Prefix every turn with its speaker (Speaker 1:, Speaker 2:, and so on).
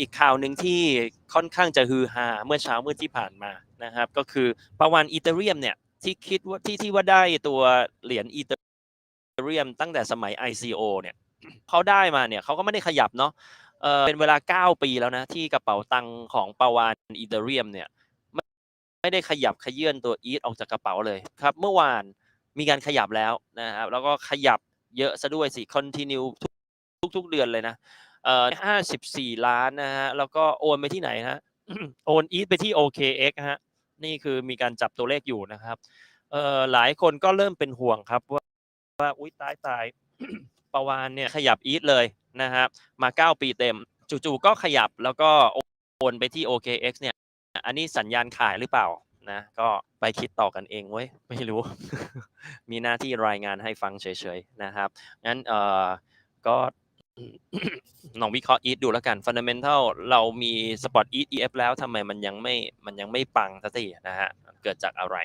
Speaker 1: อีกข่าวหนึ่งที่ค่อนข้างจะฮือฮาเมื่อเช้ามืดที่ผ่านมานะครับ ก็คือประวันอีเทเรียมเนี่ยที่คิดว่าที่ที่ว่าได้ตัวเหรียญอีเทเรียมตั้งแต่สมัย ICO เนี่ยเขาได้มาเนี่ยเขาก็ไม่ได้ขยับเนาะเออเป็นเวลา 9 ปีแล้วนะ ที่กระเป๋าตังค์ของปาวานอีเทเรียมเนี่ยไม่ได้ขยับขยื่นตัวอีทออกจากกระเป๋าเลยครับ เมื่อวานมีการขยับแล้วนะครับ แล้วก็ขยับเยอะซะด้วยสิ continue ทุกทุกๆเดือนเลยนะ เอ่อห้าสิบสี่ล้านนะฮะแล้วก็โอนไปที่ไหนฮะโอนอีทไปที่ OKX ฮะนี่คือมีการจับตัวเลขอยู่นะครับเอ่อหลายคนก็เริ่มเป็นห่วงครับว่าว่าอุ๊ยตายตายประวานเนี่ยขยับอีทเลยนะครับมาเก้าปีเต็ม จู่ๆก็ขยับแล้วก็โอนไปที่ OKX เนี่ย อันนี้สัญญาณขายหรือเปล่านะก็ไปคิดต่อกันเองเว้ยไม่รู้ มีหน้าที่รายงานให้ฟังเฉยๆนะครับงั้นเอ่อก็ ลองวิเคราะห์อีทดูแล้วกันฟันเดเมนทัลเรามีสปอตอีทเอฟแล้วทำไมมันยังไม่มันยังไม่ปังสักทีนะฮะ เกิดจากอะไร